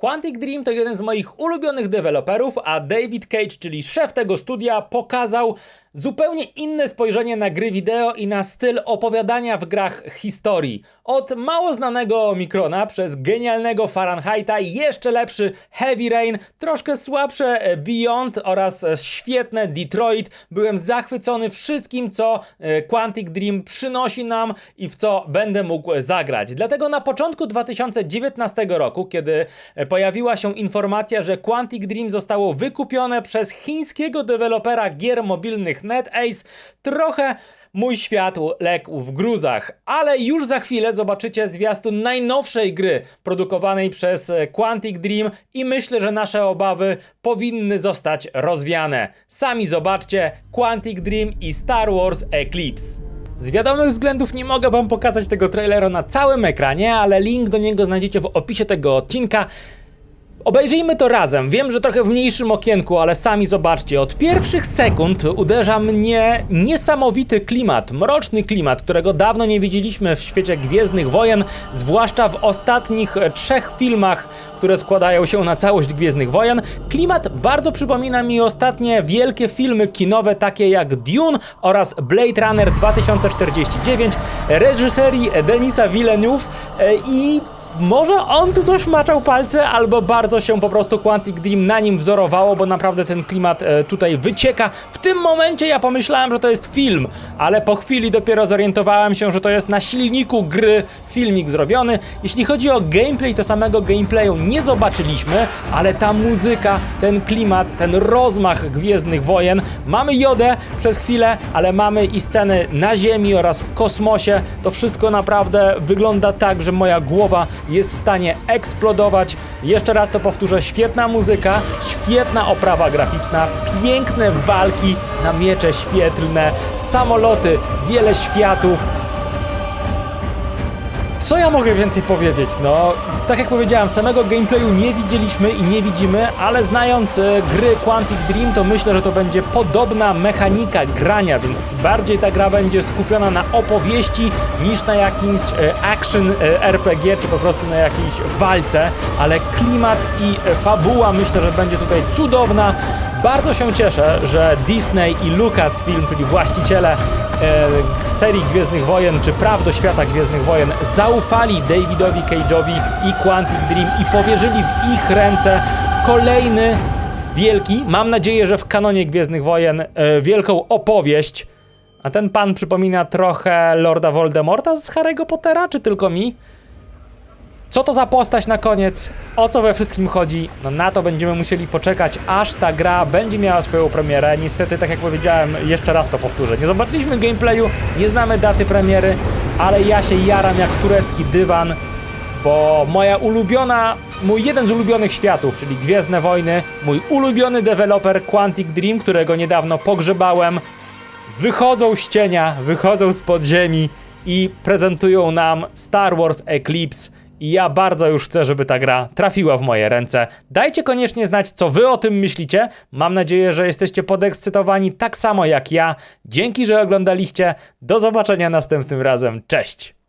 Quantic Dream to jeden z moich ulubionych deweloperów, a David Cage, czyli szef tego studia, pokazał zupełnie inne spojrzenie na gry wideo i na styl opowiadania w grach historii. Od mało znanego Mikrona przez genialnego Fahrenheita, jeszcze lepszy Heavy Rain, troszkę słabsze Beyond oraz świetne Detroit. Byłem zachwycony wszystkim, co e, Quantic Dream przynosi nam i w co będę mógł zagrać. Dlatego na początku 2019 roku, kiedy pojawiła się informacja, że Quantic Dream zostało wykupione przez chińskiego dewelopera gier mobilnych NetAce, trochę mój świat legł w gruzach, ale już za chwilę zobaczycie zwiastun najnowszej gry produkowanej przez Quantic Dream i myślę, że nasze obawy powinny zostać rozwiane. Sami zobaczcie Quantic Dream i Star Wars Eclipse. Z wiadomych względów nie mogę wam pokazać tego trailera na całym ekranie, ale link do niego znajdziecie w opisie tego odcinka. Obejrzyjmy to razem. Wiem, że trochę w mniejszym okienku, ale sami zobaczcie. Od pierwszych sekund uderza mnie niesamowity klimat, mroczny klimat, którego dawno nie widzieliśmy w świecie Gwiezdnych Wojen, zwłaszcza w ostatnich trzech filmach, które składają się na całość Gwiezdnych Wojen. Klimat bardzo przypomina mi ostatnie wielkie filmy kinowe, takie jak Dune oraz Blade Runner 2049, reżyserii Denisa Villeneuve e, i może on tu coś maczał palce, albo bardzo się po prostu Quantic Dream na nim wzorowało, bo naprawdę ten klimat e, tutaj wycieka. W tym momencie ja pomyślałem, że to jest film, ale po chwili dopiero zorientowałem się, że to jest na silniku gry filmik zrobiony. Jeśli chodzi o gameplay, to samego gameplayu nie zobaczyliśmy, ale ta muzyka, ten klimat, ten rozmach Gwiezdnych Wojen. Mamy Jodę przez chwilę, ale mamy i sceny na Ziemi oraz w kosmosie. To wszystko naprawdę wygląda tak, że moja głowa jest w stanie eksplodować. Jeszcze raz to powtórzę, świetna muzyka, świetna oprawa graficzna, piękne walki na miecze świetlne, samoloty, wiele światów. Co ja mogę więcej powiedzieć? No, tak jak powiedziałem, samego gameplayu nie widzieliśmy i nie widzimy, ale znając e, gry Quantic Dream, to myślę, że to będzie podobna mechanika grania, więc bardziej ta gra będzie skupiona na opowieści niż na jakimś e, action e, RPG, czy po prostu na jakiejś walce, ale klimat i fabuła myślę, że będzie tutaj cudowna. Bardzo się cieszę, że Disney i Lucasfilm, czyli właściciele e, serii Gwiezdnych Wojen, czy praw do świata Gwiezdnych Wojen, zaufali Davidowi Cage'owi i Quantic Dream i powierzyli w ich ręce kolejny wielki, mam nadzieję, że w kanonie Gwiezdnych Wojen, e, wielką opowieść. A ten pan przypomina trochę Lorda Voldemorta z Harry'ego Pottera, czy tylko mi? Co to za postać na koniec? O co we wszystkim chodzi? No na to będziemy musieli poczekać, aż ta gra będzie miała swoją premierę. Niestety, tak jak powiedziałem, jeszcze raz to powtórzę. Nie zobaczyliśmy gameplayu, nie znamy daty premiery, ale ja się jaram jak turecki dywan, bo moja ulubiona, mój jeden z ulubionych światów, czyli Gwiezdne Wojny, mój ulubiony deweloper Quantic Dream, którego niedawno pogrzebałem, wychodzą z cienia, wychodzą z podziemi i prezentują nam Star Wars Eclipse. I ja bardzo już chcę, żeby ta gra trafiła w moje ręce. Dajcie koniecznie znać, co wy o tym myślicie. Mam nadzieję, że jesteście podekscytowani tak samo jak ja. Dzięki, że oglądaliście. Do zobaczenia następnym razem. Cześć!